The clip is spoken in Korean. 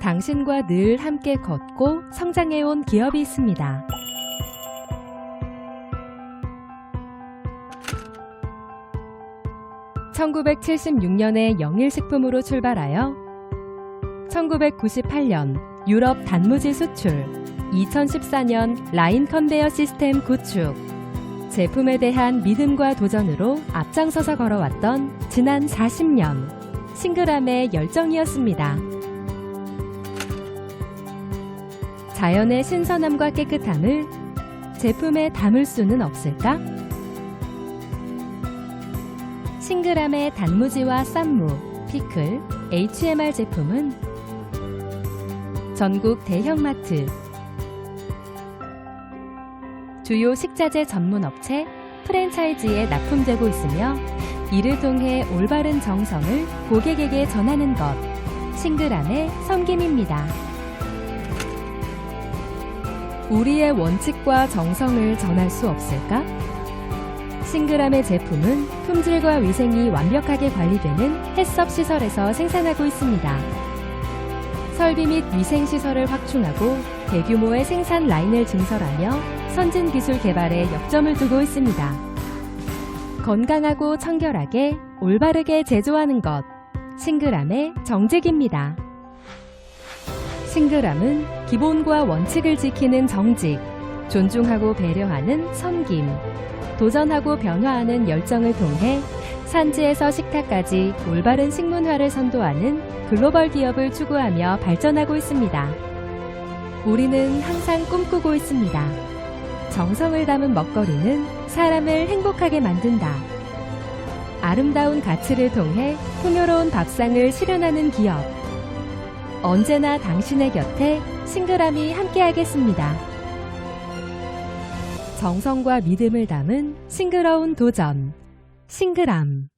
당신과 늘 함께 걷고 성장해온 기업이 있습니다. (1976년에) 영일식품으로 출발하여 (1998년) 유럽 단무지 수출 2014년 라인 컨베어 시스템 구축 제품에 대한 믿음과 도전으로 앞장서서 걸어왔던 지난 40년 싱글함의 열정이었습니다. 자연의 신선함과 깨끗함을 제품에 담을 수는 없을까? 싱글함의 단무지와 쌈무, 피클, HMR 제품은 전국 대형마트, 주요 식자재 전문 업체 프랜차이즈에 납품되고 있으며 이를 통해 올바른 정성을 고객에게 전하는 것, 싱글함의 섬김입니다. 우리의 원칙과 정성을 전할 수 없을까? 싱글함의 제품은 품질과 위생이 완벽하게 관리되는 햇섭 시설에서 생산하고 있습니다. 설비 및 위생 시설을 확충하고 대규모의 생산 라인을 증설하며 선진 기술 개발에 역점을 두고 있습니다. 건강하고 청결하게 올바르게 제조하는 것, 싱글함의 정직입니다. 싱글함은 기본과 원칙을 지키는 정직, 존중하고 배려하는 섬김, 도전하고 변화하는 열정을 통해 산지에서 식탁까지 올바른 식문화를 선도하는 글로벌 기업을 추구하며 발전하고 있습니다. 우리는 항상 꿈꾸고 있습니다. 정성을 담은 먹거리는 사람을 행복하게 만든다. 아름다운 가치를 통해 풍요로운 밥상을 실현하는 기업. 언제나 당신의 곁에 싱글함이 함께하겠습니다. 정성과 믿음을 담은 싱그러운 도전. 싱글함.